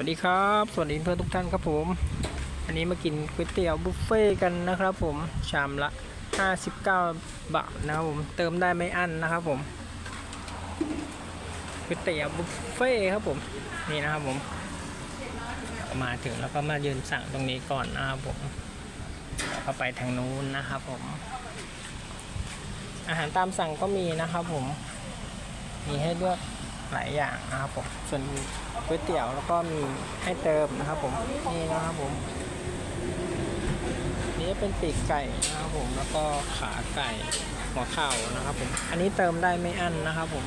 วัสดีครับ สวัสดีเพื่อนทุกท่านครับผมอันนี้มากินก๋วยเตี๋ยวบุฟเฟ่ต์กันนะครับผมชามละ 59 บาทนะครับผมเติมได้ไม่อั้นนะครับผมก๋วยเตี๋ยวบุฟเฟ่ครับผมนี่นะครับผม มาถึงแล้วก็มายืนสั่งตรงนี้ก่อนนะครับผมแล้วก็ไปทางนู้นนะครับผม อาหารตามสั่งก็มีนะครับผมมีให้เลือก หลายอย่างนะครับผมส่วนก๋วยเตี๋ยวแล้วก็มีให้เติมนะครับผมนี่นะครับผมนี่เป็นปีกไก่นะครับผมแล้วก็ขาไก่หัวเข่านะครับผมอันนี้เติมได้ไม่อั้นนะครับผม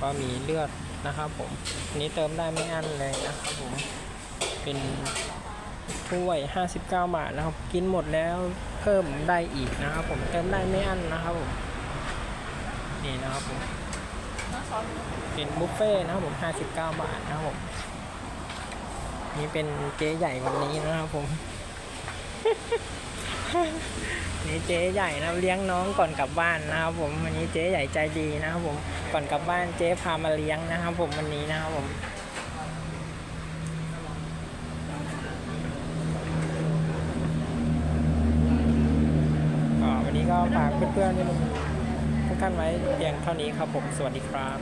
ก็มีเลือดนะครับผมอันนี้เติมได้ไม่อั้นเลยนะครับผมเป็นถ้วย 59 บาทนะครับ กินหมดแล้วเพิ่มได้อีกนะครับผมเติมได้ไม่อั้นนะครับผม นี่นะครับผมเป็นบุฟเฟ่นะครับผม59 บาทนะครับผมนี่เป็นเจ๊ใหญ่วันนี้นะครับผมนี่เจ๊ใหญ่นะเลี้ยงน้องก่อนกลับบ้านนะครับผมวันนี้เจ๊ใหญ่ใจดีนะครับผมก่อนกลับบ้านเจ๊พามาเลี้ยงนะครับผมวันนี้นะครับผมก็วันนี้ก็ฝากเพื่อนๆทุกท่ กันไว้เพียงเท่านี้ครับผม สวัสดีครับ